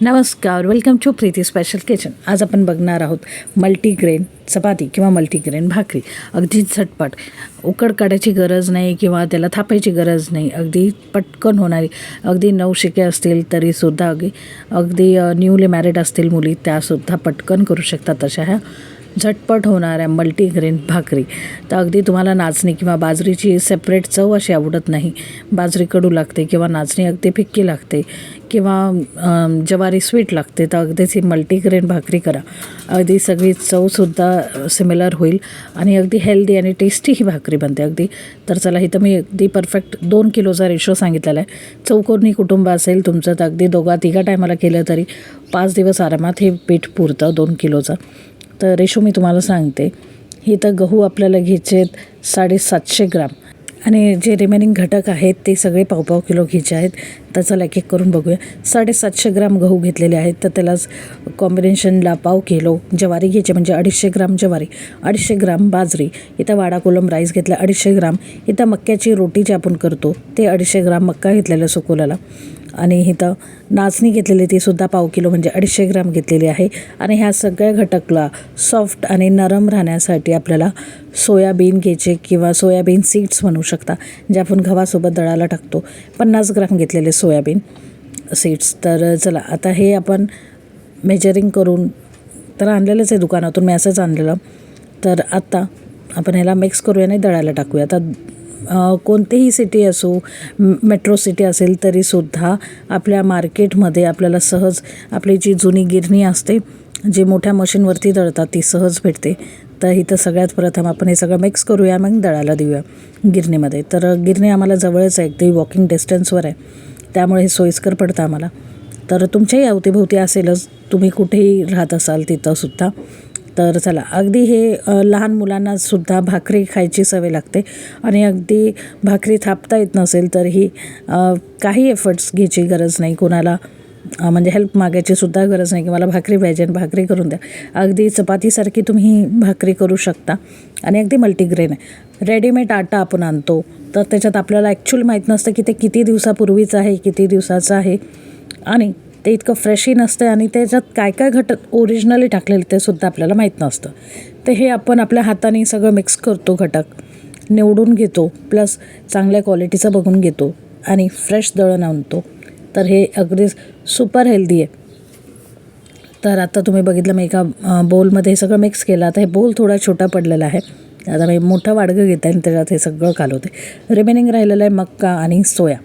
नमस्कार welcome to Preeti special kitchen आज आपण बघणार आहोत मल्टीग्रेन चपाती किंवा मल्टीग्रेन भाकरी. अगदी झटपट. उकड काढायची गरज नाही किंवा त्याला थापायची गरज नाही. अगदी पटकन होणारी. अगदी नऊ शिके असतील तरीसुद्धा अगदी अगदी न्यूली मॅरिड असतील मुली त्यासुद्धा पटकन करू शकतात अशा ह्या झटपट होणाऱ्या मल्टीग्रेन भाकरी. तर अगदी तुम्हाला नाचणी किंवा बाजरीची सेपरेट चव अशी आवडत नाही. बाजरी कडू लागते किंवा नाचणी अगदी फिक्की लागते किंवा ज्वारी स्वीट लागते तर अगदीच ही मल्टीग्रेन भाकरी करा. अगदी सगळी चवसुद्धा सिमिलर होईल आणि अगदी हेल्दी आणि टेस्टी ही भाकरी बनते अगदी. तर चला इथं मी अगदी परफेक्ट दोन किलोचा रेशो सांगितलेला आहे. चौकोनी कुटुंब असेल तुमचं तर अगदी दोघा तिघा टायमाला केलं तरी पाच दिवस आरामात हे पीठ पुरतं दोन किलोचं. तर रेशो मी तुम्हाला सांगते. ही तर गहू आपल्याला घ्यायचे आहेत साडेसातशे ग्राम. आणि जे रिमेनिंग घटक आहेत ते सगळे पावपाव किलो घ्यायचे आहेत. त्याचा एक एक करून बघूया. साडेसातशे ग्राम गहू घेतलेले आहेत तर त्यालाच कॉम्बिनेशनला पाव किलो ज्वारी घ्यायची म्हणजे अडीचशे ग्राम ज्वारी अडीचशे ग्राम बाजरी इथं वाडा कोलम राईस घेतला अडीचशे ग्राम. इथं मक्याची रोटी जी आपण करतो ते अडीचशे ग्राम मक्का घेतलेला सुकवलेला आणि इथं नाचणी घेतलेली ती सुद्धा पाव किलो म्हणजे अडीचशे ग्राम घेतलेली आहे. आणि ह्या सगळ्या घटकला सॉफ्ट आणि नरम राहण्यासाठी आपल्याला सोयाबीन घ्यायचे किंवा सोयाबीन सीड्स म्हणू शकता जे आपण गव्हासोबत दळाला टाकतो. पन्नास ग्राम घेतलेले सोयाबीन सीड्स. तर चला आता हे आपण मेजरिंग करून तर आणलेलंच आहे दुकानातून मी असंच आणलेलं. तर आत्ता आपण ह्याला मिक्स करूया आणि दळायला टाकूया. आता कोणतीही सिटी असो मेट्रो सिटी असेल तरीसुद्धा आपल्या मार्केटमध्ये आपल्याला सहज आपली जी जुनी गिरणी असते जी मोठ्या मशीनवरती दळतात ती सहज भेटते. तर इथं सगळ्यात प्रथम आपण हे सगळं मिक्स करूया मग दळायला देऊया गिरणीमध्ये. तर गिरणी आम्हाला जवळच आहे अगदी वॉकिंग डिस्टन्सवर आहे. त्यामुळे हे सोयीस्कर पडतं आम्हाला. तर तुमच्याही अवतीभोवती असेलच तुम्ही कुठेही राहत असाल तिथंसुद्धा तर चला अगदी हे लहान मुलांनासुद्धा भाकरी खायची सवय लागते. आणि अगदी भाकरी थापता येत नसेल तर ही काही एफर्ट्स घ्यायची गरज नाही. कोणाला म्हणजे हेल्प मागायची सुद्धा गरज नाही की मला भाकरी पाहिजे आणि भाकरी करून द्या. अगदी चपातीसारखी तुम्ही भाकरी करू शकता. आणि अगदी मल्टीग्रेन आहे. रेडीमेड आटा आपण आणतो. तर त्याच्यात आपल्याला ॲक्च्युअली माहीत नसतं की ते किती दिवसापूर्वीचं आहे किती दिवसाचं आहे. आणि ते इतकं फ्रेशही नसतं आणि त्याच्यात काय काय घटक ओरिजिनली टाकलेले ते सुद्धा आपल्याला माहीत नसतं. तर हे आपण आपल्या हाताने सगळं मिक्स करतो घटक निवडून घेतो प्लस चांगल्या क्वालिटीचं बघून घेतो आणि फ्रेश दळण आणतो. तर हे अगदी सुपर हेल्दी आहे. तर आता तुम्ही बघितलं मी एका बोलमध्ये हे सगळं मिक्स केलं. आता हे बोल थोडा छोटा पडलेला आहे. आता मी मोठं वाडगं घेत आहे आणि त्याच्यात हे सगळं घालवते रिमेनिंग राहिलेलं आहे मक्का आणि सोया.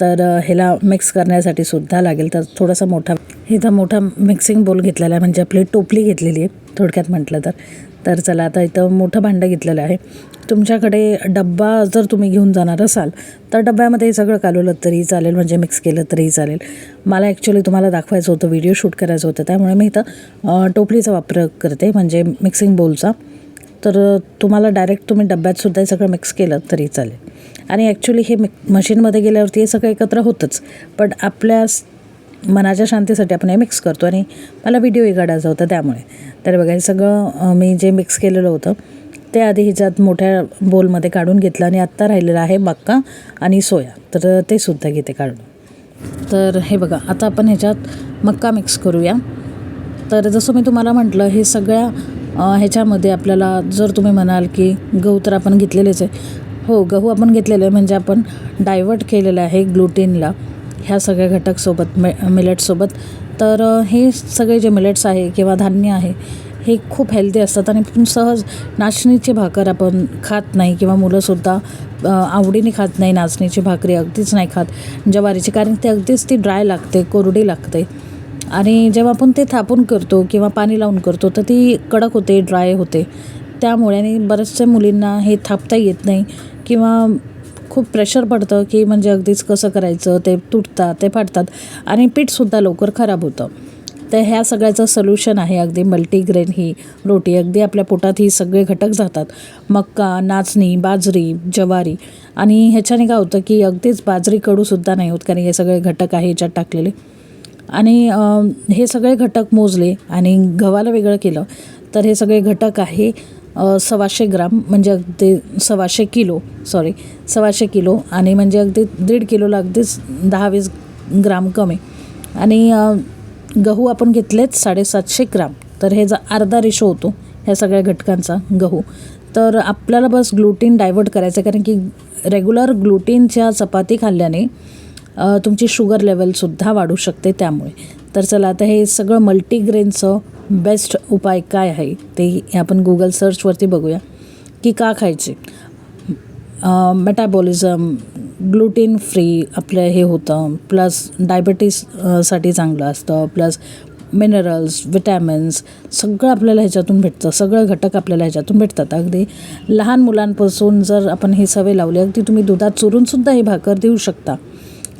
तर ह्याला मिक्स करण्यासाठी सुद्धा लागेल. तर थोडासा मोठा इथं मोठा मिक्सिंग बोल घेतलेला आहे. म्हणजे आपली टोपली घेतलेली आहे थोडक्यात म्हटलं तर. तर चला आता इथं मोठं भांडं घेतलेलं आहे. तुमच्याकडे डब्बा जर तुम्ही घेऊन जाणार असाल तर डब्यामध्ये हे सगळं कालवलं तरी चालेल. म्हणजे मिक्स केलं तरीही चालेल. मला ॲक्च्युली तुम्हाला दाखवायचं होतं व्हिडिओ शूट करायचं होतं. त्यामुळे मी इथं टोपलीचा वापर करते. म्हणजे मिक्सिंग बोलचा तर तुम्हाला डायरेक्ट तुम्ही डब्यातसुद्धा हे सगळं मिक्स केलं तरी चालेल. आणि ॲक्च्युली हे मिक मशीनमध्ये गेल्यावरती हे सगळं एकत्र होतंच. पण आपल्या मनाच्या शांतीसाठी आपण हे मिक्स करतो आणि मला व्हिडिओही काढायचा होता त्यामुळे. तर बघा हे सगळं मी जे मिक्स केलेलं होतं ते आधी ह्याच्यात मोठ्या बोलमध्ये काढून घेतलं आणि आत्ता राहिलेलं आहे मक्का आणि सोया. तर ते सुद्धा घेते काढून. तर हे बघा आता आपण ह्याच्यात मक्का मिक्स करूया. तर जसं मी तुम्हाला म्हटलं हे सगळ्या ह्याच्यामध्ये आपल्याला जर तुम्ही म्हणाल की गहू तर आपण घेतलेलेच आहे. हो गहू आपण घेतलेलं आहे म्हणजे आपण डायवर्ट केलेलं आहे ग्लुटीनला ह्या सगळ्या घटकसोबत मे मिलेट्ससोबत तर हे सगळे जे मिलेट्स आहे किंवा धान्य आहे हे खूप हेल्दी असतात आणि सहज नाचणीची भाकर आपण खात नाही किंवा मुलंसुद्धा आवडीने खात नाही नाचणीची भाकरी अगदीच नाही खात. ज्वारीची कारण ती अगदीच ती ड्राय लागते कोरडी लागते. आणि जेव्हा आपण ते थापून करतो किंवा पाणी लावून करतो तर ती कडक होते ड्राय होते. त्यामुळे आणि बऱ्याचशा मुलींना हे थापता येत नाही किंवा खूप प्रेशर पडतं की म्हणजे अगदीच कसं करायचं ते तुटतात ते फाटतात आणि पीठसुद्धा लवकर खराब होतं. तर ह्या सगळ्याचं सोल्युशन आहे अगदी मल्टीग्रेन ही रोटी. अगदी आपल्या पोटात ही सगळे घटक जातात. मक्का नाचणी बाजरी ज्वारी आणि ह्याच्याने काय होतं की अगदीच बाजरी कडूसुद्धा नाही होत कारण हे सगळे घटक आहे ह्याच्यात टाकलेले. आणि हे सगळे घटक मोजले आणि गव्हाला वेगळं केलं तर हे सगळे घटक आहे सव्वाशे ग्राम म्हणजे अगदी सव्वाशे किलो सॉरी सव्वाशे किलो आणि म्हणजे अगदी दीड किलोला अगदीच दहा वीस ग्राम कमी. आणि गहू आपण घेतलेच साडेसातशे ग्राम तर हे जा अर्धा रेशो होतो ह्या सगळ्या घटकांचा गहू. तर आपल्याला बस ग्लुटीन डायवर्ट करायचं आहे कारण की रेग्युलर ग्लुटीनच्या चपाती खाल्ल्याने तुमची शुगर लेवलसुद्धा वाढू शकते त्यामुळे. तर चला आता हे सगळं मल्टीग्रेनचं बेस्ट उपाय काय आहे ते आपण गुगल सर्चवरती बघूया. की का खायचे? मेटाबॉलिझम ग्लुटीन फ्री आपलं हे होतं प्लस डायबिटीससाठी चांगलं असतं प्लस मिनरल्स विटॅमिन्स सगळं आपल्याला ह्याच्यातून भेटतं सगळं घटक आपल्याला ह्याच्यातून भेटतात. अगदी लहान मुलांपासून जर आपण ही सवय लावली अगदी तुम्ही दुधात चुरूनसुद्धा ही भाकर देऊ शकता.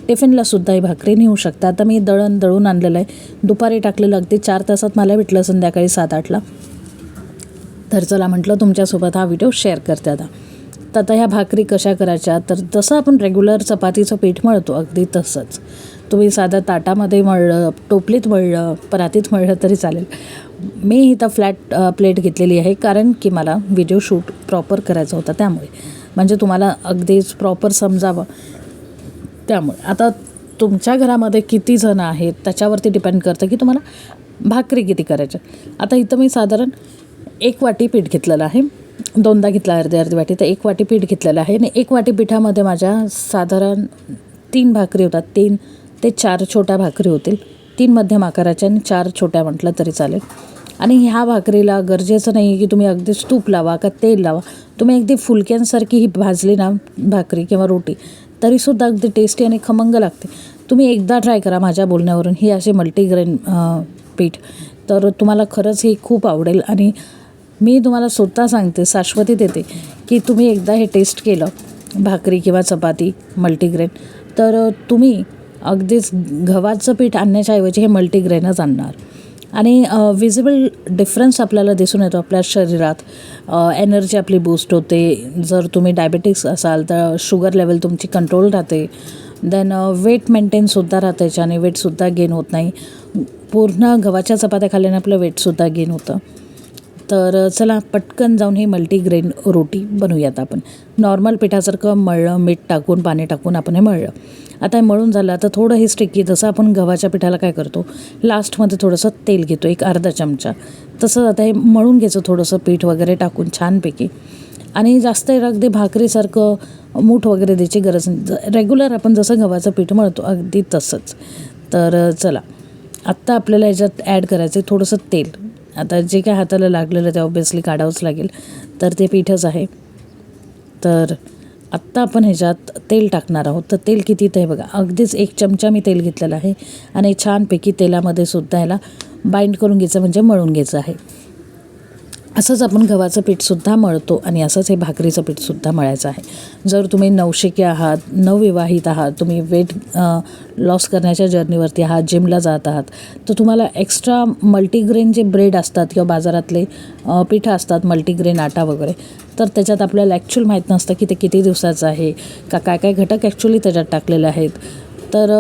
टिफिनलासुद्धा ही भाकरी नेऊ शकता. आता मी दळण दळून आणलेलं आहे. दुपारी टाकलेलं अगदी चार तासात मला भेटलं संध्याकाळी सात आठला. तर चला म्हटलं तुमच्यासोबत हा व्हिडिओ शेअर करते आता. तर आता ह्या भाकरी कशा करायच्या? तर जसं आपण रेग्युलर चपातीचं पीठ मळतो अगदी तसंच. तुम्ही साधं ताटामध्ये मळलं टोपलीत मळलं परातीत मळलं तरी चालेल. मी इथं फ्लॅट प्लेट घेतलेली आहे कारण की मला व्हिडिओ शूट प्रॉपर करायचा होता त्यामुळे. म्हणजे तुम्हाला अगदीच प्रॉपर समजावं. त्यामुळे. आता तुमच्या घरामध्ये किती जण आहेत त्याच्यावरती डिपेंड करतं की तुम्हाला भाकरी किती करायच्या. आता इथं मी साधारण एक वाटी पीठ घेतलेलं आहे. दोनदा घेतला अर्धी अर्धी वाटी तर एक वाटी पीठ घेतलेलं आहे. आणि एक वाटी पिठामध्ये माझ्या साधारण तीन भाकरी होतात. तीन ते चार छोट्या भाकरी होतील. तीन मध्यम आकाराच्या आणि चार छोट्या म्हटलं तरी चालेल. आणि ह्या भाकरीला गरजेचं नाही की तुम्ही अगदी तूप लावा का तेल लावा. तुम्ही अगदी फुलक्यांसारखी ही भाजली ना भाकरी किंवा रोटी तरीसुद्धा अगदी टेस्टी आणि खमंग लागते. तुम्ही एकदा ट्राय करा माझ्या बोलण्यावरून. ही असे मल्टीग्रेन पीठ. तर तुम्हाला खरंच हे खूप आवडेल. आणि मी तुम्हाला स्वतः सांगते शाश्वती देते की तुम्ही एकदा हे टेस्ट केलं भाकरी किंवा चपाती मल्टीग्रेन तर तुम्ही अगदीच गव्हाचं पीठ आणण्याच्या ऐवजी हे मल्टीग्रेनच आणणार. आणि विजिबल डिफरन्स आपल्याला दिसून येतो आपल्या शरीरात. एनर्जी आपली बूस्ट होते. जर तुम्ही डायबेटिक्स असाल तर शुगर लेवल तुमची कंट्रोल राहते. देन वेट मेंटेनसुद्धा राहतं याच्याने. वेटसुद्धा गेन होत नाही. पूर्ण गव्हाच्या चपात्या खाल्ल्याने आपलं वेटसुद्धा गेन होतं. तर चला पटकन जाऊन हे मल्टीग्रेन रोटी बनवूयात आपण. नॉर्मल पिठासारखं मळलं मीठ टाकून पाणी टाकून आपण हे मळलं. आता हे मळून झालं आता थोडं हे स्टिकी जसं आपण गव्हाच्या पिठाला काय करतो लास्टमध्ये थोडंसं तेल घेतो एक अर्धा चमचा. तसं आता हे मळून घ्यायचं थोडंसं पीठ वगैरे टाकून छानपैकी. आणि जास्त अगदी भाकरीसारखं मूठ वगैरे द्यायची गरज नाही. रेग्युलर आपण जसं गव्हाचं पीठ मळतो अगदी तसंच. तर चला आत्ता आपल्याला ह्याच्यात ॲड करायचं आहे थोडंसं तेल. आता जे काय हाताला लागलेलं ते ऑब्वियसली काढावंच लागेल. तर ते पीठच आहे. तर आत्ता आपण ह्याच्यात तेल टाकणार आहोत. तर तेल किती ते बघा अगदीच एक चमचा मी तेल घेतलेलं आहे. आणि छानपैकी तेलामध्ये सुद्धा ह्याला बाइंड करून घ्यायचं म्हणजे मळून घ्यायचं आहे. असंच आपण गव्हाचं पीठसुद्धा मळतो आणि असंच हे भाकरीचं पीठसुद्धा मळायचं आहे. जर तुम्ही नवशिके आहात नवविवाहित आहात तुम्ही वेट लॉस करण्याच्या जर्नीवरती आहात जिमला जात आहात तर तुम्हाला एक्स्ट्रा मल्टीग्रेन जे ब्रेड असतात किंवा बाजारातले पिठं असतात मल्टीग्रेन आटा वगैरे तर त्याच्यात आपल्याला ॲक्च्युअल माहीत नसतं की ते किती दिवसाचं आहे का काय काय घटक ॲक्च्युली त्याच्यात टाकलेले आहेत. तर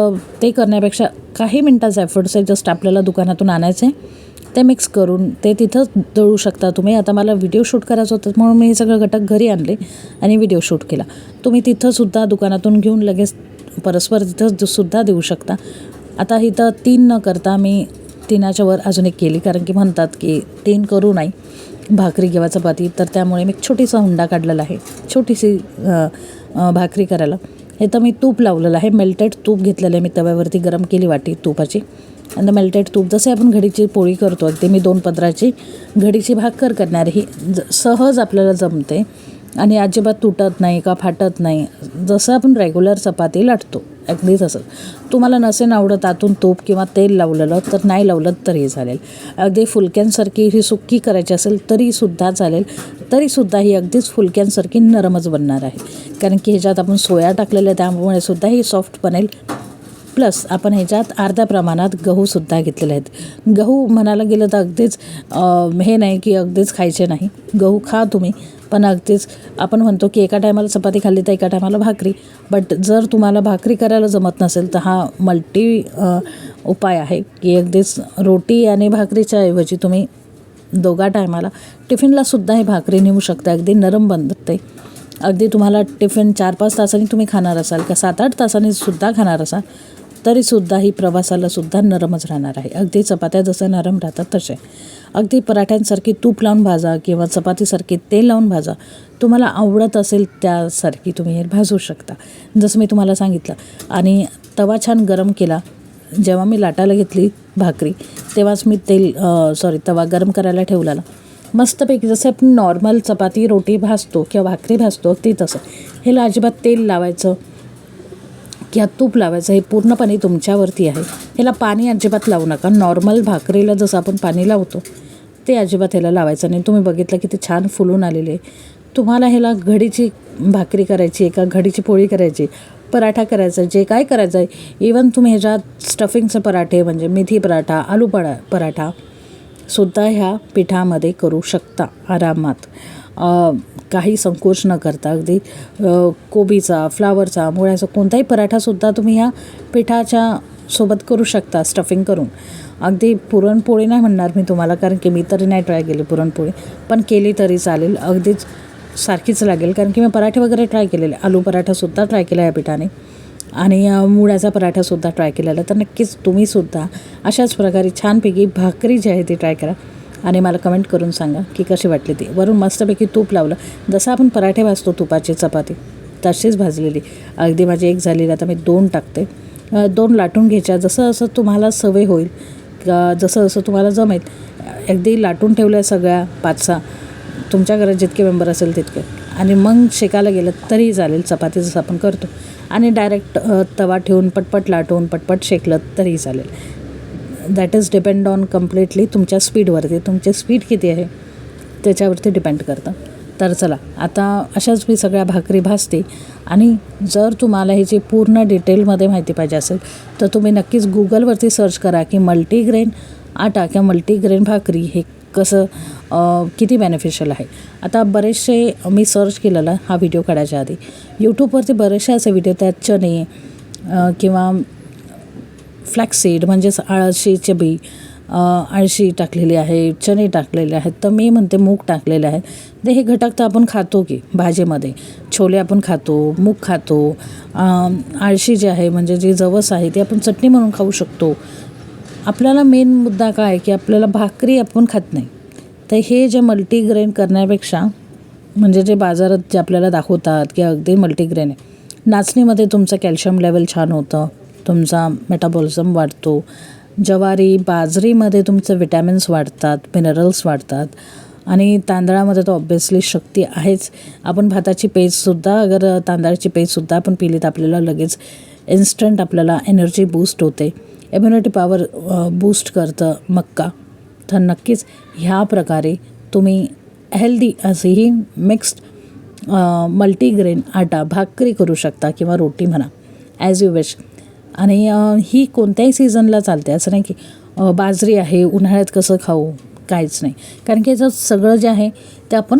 ते करण्यापेक्षा काही मिनटाचा एफर्ट्स आहे जस्ट आपल्याला दुकानातून आणायचं आहे ते मिक्स करून ते तिथंच दळू शकता तुम्ही. आता मला व्हिडिओ शूट करायचं होतं म्हणून मी हे सगळं घटक घरी आणले आणि व्हिडिओ शूट केला. तुम्ही तिथंसुद्धा दुकानातून घेऊन लगेच परस्पर तिथं सुद्धा देऊ शकता. आता इथं तीन न करता मी तिनाच्या वर अजून एक केली कारण की म्हणतात की तीन करू नाही. भाकरी किंवा चपाती तर त्यामुळे मी एक छोटीसा हुंडा काढलेला आहे. छोटीशी भाकरी करायला. हे तर मी तूप लावलेलं आहे. मेल्टेड तूप घेतलेलं आहे मी तव्यावरती गरम केली वाटी तुपाची. आणि मेल्टेड तूप जसे आपण घडीची पोळी करतो अगदी मी दोन पदराची घडीची भाकर करणार ही ज सहज आपल्याला जमते आणि अजिबात तुटत नाही का फाटत नाही. जसं आपण रेग्युलर चपाती लाटतो अगदी तसं. तुम्हाला नसेन आवडत आतून तूप किंवा तेल लावलेलं तर नाही लावलं तरी चालेल. अगदी फुलक्यांसारखी ही सुक्की करायची असेल तरीसुद्धा चालेल. तरीसुद्धा ही अगदीच फुलक्यांसारखी नरमच बनणार आहे. कारण की ह्याच्यात आपण सोया टाकलेल्या त्यामुळे सुद्धा ही सॉफ्ट बनेल. प्लस आपण ह्याच्यात अर्ध्या प्रमाणात गहूसुद्धा घेतलेले आहेत. गहू म्हणायला गेलं तर अगदीच हे नाही की अगदीच खायचे नाही. गहू खा तुम्ही पण अगदीच आपण म्हणतो की एका टायमाला चपाती खाल्ली तर एका टायमाला भाकरी. बट जर तुम्हाला भाकरी करायला जमत नसेल तर हा मल्टी उपाय आहे की अगदीच रोटी आणि भाकरीच्या ऐवजी तुम्ही दोघा टायमाला टिफिनलासुद्धा हे भाकरी नेऊ शकता. अगदी नरम बनते. अगदी तुम्हाला टिफिन चार पाच तासांनी तुम्ही खाणार असाल का सात आठ तासांनी सुद्धा खाणार असाल तरीसुद्धा ही प्रवासाला सुद्धा नरमच राहणार आहे. अगदी चपात्या जसं नरम राहतात तसे. अगदी पराठ्यांसारखी तूप लावून भाजा किंवा चपातीसारखी तेल लावून भाजा. तुम्हाला आवडत असेल त्यासारखी तुम्ही हे भाजू शकता. जसं मी तुम्हाला सांगितलं. आणि तवा छान गरम केला. जेव्हा मी लाटायला घेतली भाकरी तेव्हाच मी तेल सॉरी तवा गरम करायला ठेवलेला. मस्तपैकी जसं आपण नॉर्मल चपाती रोटी भाजतो किंवा भाकरी भाजतो ती तसं. ह्याला अजिबात तेल लावायचं किंवा तूप लावायचं हे पूर्णपणे तुमच्यावरती आहे. ह्याला पाणी अजिबात लावू नका. नॉर्मल भाकरीला जसं आपण पाणी लावतो ते अजिबात ह्याला लावायचं नाही. तुम्ही बघितलं की ते छान फुलून आलेले तुम्हाला ह्याला घडीची भाकरी करायची एका घडीची पोळी करायची पराठा करायचा जे काय करायचं आहे. इवन तुम्ही ह्याच्यात स्टफिंगचे पराठे म्हणजे मेथी पराठा आलू परा पराठा सुद्धा ह्या पिठामध्ये करू शकता आरामात. काही संकोच न करता अगदी कोबीचा फ्लावरचा मुळ्याचा कोणताही पराठासुद्धा तुम्ही ह्या पिठाच्या सोबत करू शकता स्टफिंग करून. अगदी पुरणपोळी नाही म्हणणार मी तुम्हाला कारण की मी तरी नाही ट्राय केली पुरणपोळी पण केली तरी चालेल. अगदीच सारखीच लागेल कारण की मी पराठे वगैरे ट्राय केलेले आलू पराठासुद्धा ट्राय केला या पिठाने. आणि मुळ्याचा पराठासुद्धा ट्राय केलेला तर नक्कीच तुम्हीसुद्धा अशाच प्रकारे छानपैकी भाकरी जी आहे ती ट्राय करा. आणि मला कमेंट करून सांगा की कशी वाटली ती. वरून मस्तपैकी तूप लावलं. जसं आपण पराठे भाजतो तुपाची चपाती तशीच भाजलेली. अगदी माझी एक झालेली आता मी दोन टाकते. दोन लाटून घ्यायच्या. जसं असं तुम्हाला सवय होईल का जसं जसं तुम्हाला जमेल अगदी लाटून ठेवल्या सगळ्या पाच सहा तुमच्या घरात जितके मेंबर असेल तितके. आणि मग शेकायला गेलं तरीही चालेल चपाती जसं आपण करतो. आणि डायरेक्ट तवा ठेवून पटपट लाटून पटपट शेकलं तरीही चालेल. That is depend on completely तुमच्या स्पीडवरती तुमचे स्पीड किती आहे त्याच्यावरती डिपेंड करतं. तर चला आता अशाच मी सगळ्या भाकरी भाजते. आणि जर तुम्हाला ह्याची पूर्ण डिटेलमध्ये माहिती पाहिजे असेल तर तुम्ही नक्कीच गुगलवरती सर्च करा की मल्टीग्रेन आटा किंवा मल्टीग्रेन भाकरी हे कसं किती बेनिफिशियल आहे. आता बरेचसे मी सर्च केलेला हा व्हिडिओ काढायच्या आधी. यूट्यूबवरती बरेचसे असे व्हिडिओ त्यात चणे किंवा फ्लॅक्सीड म्हणजेच आळशीचे बी आळशी टाकलेली आहे चणे टाकलेले आहेत तर मी म्हणते मूग टाकलेले आहेत. तर हे घटक तर आपण खातो की भाजीमध्ये. छोले आपण खातो मूग खातो आळशी जे आहे म्हणजे जी जवस आहे ती आपण चटणी म्हणून खाऊ शकतो. आपल्याला मेन मुद्दा काय आहे की आपल्याला भाकरी आपण खात नाही. तर हे जे मल्टीग्रेन करण्यापेक्षा म्हणजे जे बाजारात जे आपल्याला दाखवतात की अगदी मल्टीग्रेन आहे नाचणीमध्ये तुमचं कॅल्शियम लेवल छान होतं. तुमचा मेटाबॉलिझम वाढतो. ज्वारी बाजरीमध्ये तुमचं विटॅमिन्स वाढतात मिनरल्स वाढतात. आणि तांदळामध्ये तर ऑब्वियसली शक्ती आहेच. आपण भाताची पेजसुद्धा अगर तांदळाची पेजसुद्धा आपण पिली तर आपल्याला लगेच इन्स्टंट आपल्याला एनर्जी बूस्ट होते. इम्युनिटी पॉवर बूस्ट करतं मक्का. तर नक्कीच ह्या प्रकारे तुम्ही हेल्दी असेही मिक्स्ड मल्टीग्रेन आटा भाकरी करू शकता किंवा रोटी म्हणा. ॲज यू विश आणि ही कोणत्याही सीझनला चालते. असं नाही की बाजरी आहे उन्हाळ्यात कसं खाऊ काहीच नाही. कारण की याचं सगळं जे आहे ते आपण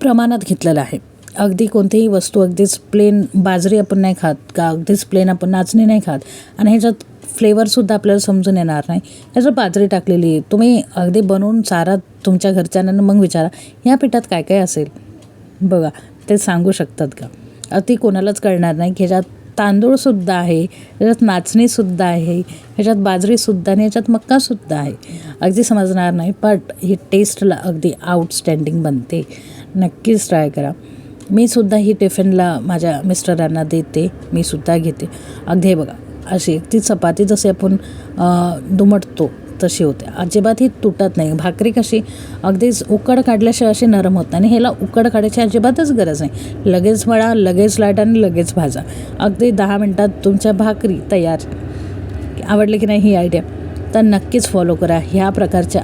प्रमाणात घेतलेलं आहे. अगदी कोणतीही वस्तू अगदीच प्लेन बाजरी आपण नाही खात का अगदीच प्लेन आपण नाचणी नाही खात. आणि ह्याच्यात फ्लेवरसुद्धा आपल्याला समजून येणार नाही. ह्याच्यात बाजरी टाकलेली आहे तुम्ही अगदी बनवून चारा तुमच्या घरच्यांना मग विचारा ह्या पिठात काय काय असेल? बघा ते सांगू शकतात का? अगदी कोणालाच कळणार नाही की ह्याच्यात तांदूळसुद्धा आहे ह्याच्यात नाचणीसुद्धा आहे ह्याच्यात बाजरीसुद्धा आणि ह्याच्यात मक्कासुद्धा आहे. अगदी समजणार नाही बट ही टेस्टला अगदी आउटस्टँडिंग बनते. नक्कीच ट्राय करा. मी सुद्धा ही टिफिनला माझ्या मिस्टरांना देते मी सुद्धा घेते. अगदी हे बघा अशी ती चपाती जसे आपण दुमटतो तशी होते. अजिबात ही तुटत नाही. भाकरी कशी? अगदीच उकड काढल्याशिवाय अशी नरम होत नाही आणि ह्याला उकड काढायची अजिबातच गरज नाही. लगेच वळा लगेच लाट आणि लगेच भाजा. अगदी दहा मिनटात तुमच्या भाकरी तयार. आवडली की नाही ही आयडिया तर नक्कीच फॉलो करा ह्या प्रकारच्या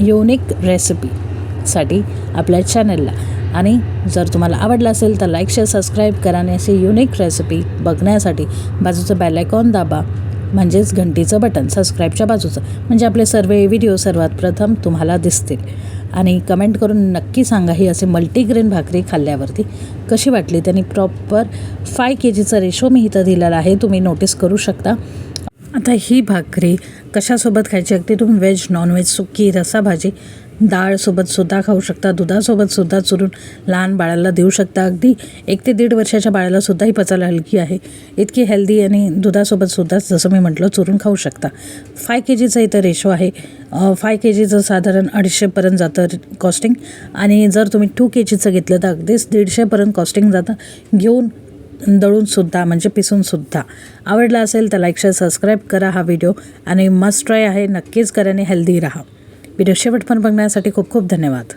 युनिक रेसिपीसाठी आपल्या चॅनलला आणि जर तुम्हाला आवडलं असेल तर लाईक शेअर सबस्क्राईब करा आणि अशी युनिक रेसिपी बघण्यासाठी बाजूचं बेल आयकॉन दाबा. म्हणजेच घंटीचं बटन सबस्क्राईबच्या बाजूचं. म्हणजे आपले सर्व व्हिडिओ सर्वात प्रथम तुम्हाला दिसतील. आणि कमेंट करून नक्की सांगा ही असे मल्टीग्रेन भाकरी खाल्ल्यावरती कशी वाटली? त्यांनी प्रॉपर फाय के जीचा रेशो मी इथं दिलेला आहे तुम्ही नोटीस करू शकता. आता ही भाकरी कशासोबत खायची? अगदी तुम्ही व्हेज नॉनव्हेज सुकी रसा भाजी डाळसोबतसुद्धा खाऊ शकता दुधासोबतसुद्धा चुरून लहान बाळाला देऊ शकता. अगदी एक ते दीड वर्षाच्या बाळालासुद्धा ही पचायला हलकी आहे. इतकी हेल्दी आणि दुधासोबतसुद्धा जसं मी म्हटलं चुरून खाऊ शकता. फाय के जीचा इथं रेशो आहे. फाय के जीचं साधारण अडीचशेपर्यंत जातं कॉस्टिंग आणि जर तुम्ही टू के जीचं घेतलं तर अगदीच दीडशेपर्यंत कॉस्टिंग जातं. घेऊन दळूनसुद्धा म्हणजे पिसूनसुद्धा आवडला असेल तर लाईक शेअर सबस्क्राईब करा हा व्हिडिओ आणि मस्ट ट्राय आहे नक्कीच करा आणि हेल्दी राहा. व्हिडिओ शेवट पण बघण्यासाठी खूप खूप धन्यवाद.